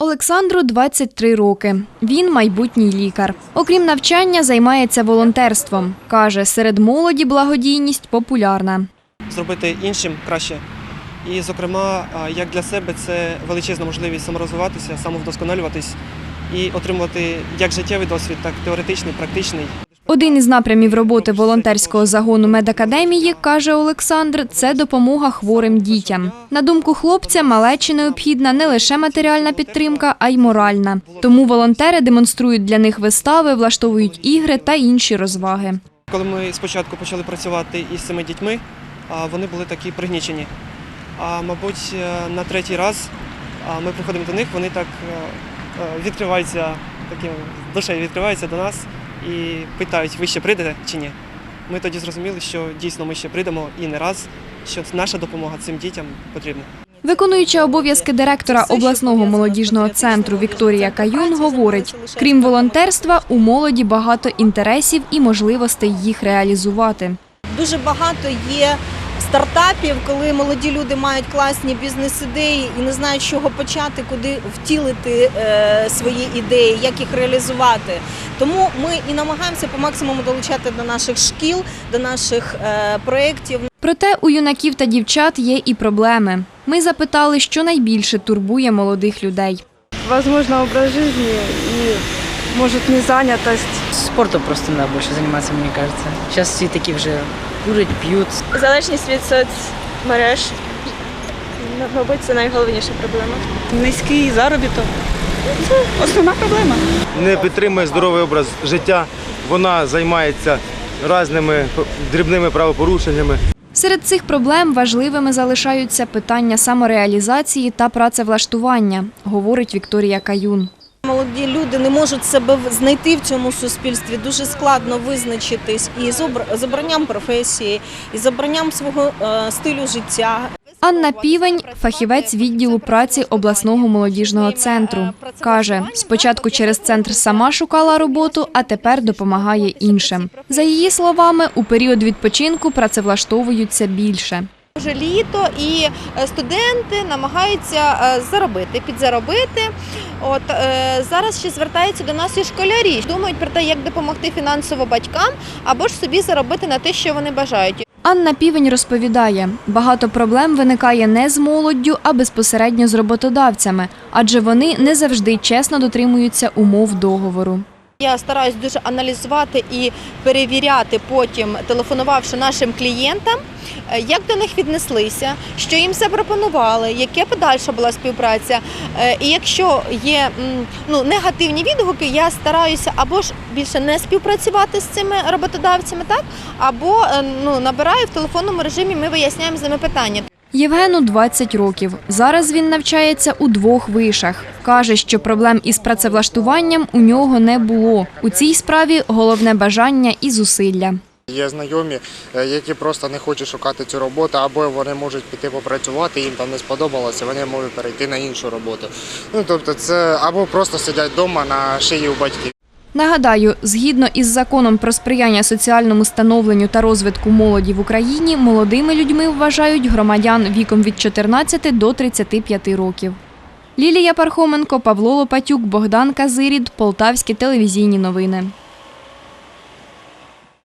Олександру 23 роки. Він майбутній лікар. Окрім навчання, займається волонтерством. Каже, серед молоді благодійність популярна. зробити іншим краще. І, зокрема, як для себе це величезна можливість саморозвиватися, самовдосконалюватись і отримувати як життєвий досвід, так і теоретичний, практичний. Один із напрямів роботи волонтерського загону медакадемії, каже Олександр, це допомога хворим дітям. На думку хлопця, малечі необхідна не лише матеріальна підтримка, а й моральна. Тому волонтери демонструють для них вистави, влаштовують ігри та інші розваги. Коли ми спочатку почали працювати із цими дітьми, вони були такі пригнічені. А мабуть, е, на третій раз ми приходимо до них, вони так е, е, відкриваються, таким душею відкриваються до нас і питають, ви ще прийдете чи ні. Ми тоді зрозуміли, що дійсно ми ще прийдемо і не раз, що наша допомога цим дітям потрібна. Виконуюча обов'язки директора обласного молодіжного центру Вікторія Каюн говорить: крім волонтерства, у молоді багато інтересів і можливостей їх реалізувати. Дуже багато є стартапів, коли молоді люди мають класні бізнес-ідеї і не знають, з чого почати, куди втілити е, свої ідеї, як їх реалізувати. Тому ми і намагаємося по максимуму долучати до наших шкіл, до наших е, проєктів. Проте у юнаків та дівчат є і проблеми. Ми запитали, що найбільше турбує молодих людей. Возможно, образ жизни и, может, незанятость. Спортом просто надо больше заниматься, мне кажется. Сейчас все такие уже курят, пьют. Залежність від соцмереж, мабуть, це найголовніша проблема. Низький заробіток. Це основна проблема. не підтримує здоровий образ життя. Вона займається різними дрібними правопорушеннями. Серед цих проблем важливими залишаються питання самореалізації та працевлаштування, говорить Вікторія Каюн. Молоді люди не можуть себе знайти в цьому суспільстві. Дуже складно визначитись і з обр- з обранням професії, і з обранням свого е, стилю життя. Анна Півень, фахівець відділу праці обласного молодіжного центру, каже: спочатку через центр сама шукала роботу, а тепер допомагає іншим. За її словами, у період відпочинку працевлаштовуються більше. Вже літо і е, студенти намагаються е, заробити, підзаробити. От е, зараз ще звертаються до нас і школярі. Думають про те, як допомогти фінансово батькам або ж собі заробити на те, що вони бажають. Анна Півень розповідає, багато проблем виникає не з молоддю, а безпосередньо з роботодавцями, адже вони не завжди чесно дотримуються умов договору. Я стараюсь дуже аналізувати і перевіряти потім, телефонувавши нашим клієнтам, е, як до них віднеслися, що їм запропонували, яке подальша була співпраця. Е, І якщо є ну, негативні відгуки, я стараюся або ж більше не співпрацювати з цими роботодавцями, так або е, ну, набираю в телефонному режимі, ми виясняємо з ними питання. Євгену 20 років. Зараз він навчається у двох вишах. Каже, що проблем із працевлаштуванням у нього не було. У цій справі головне бажання і зусилля. Є знайомі, е, які просто не хочуть шукати цю роботу, або вони можуть піти попрацювати, їм там не сподобалося, вони можуть перейти на іншу роботу. Ну тобто, це або просто сидять вдома на шиї у батьків. Нагадаю, згідно із законом про сприяння соціальному становленню та розвитку молоді в Україні, молодими людьми вважають громадян віком від 14 до 35 років. Лілія Пархоменко, Павло Лопатюк, Богдан Казирід, Полтавські телевізійні новини.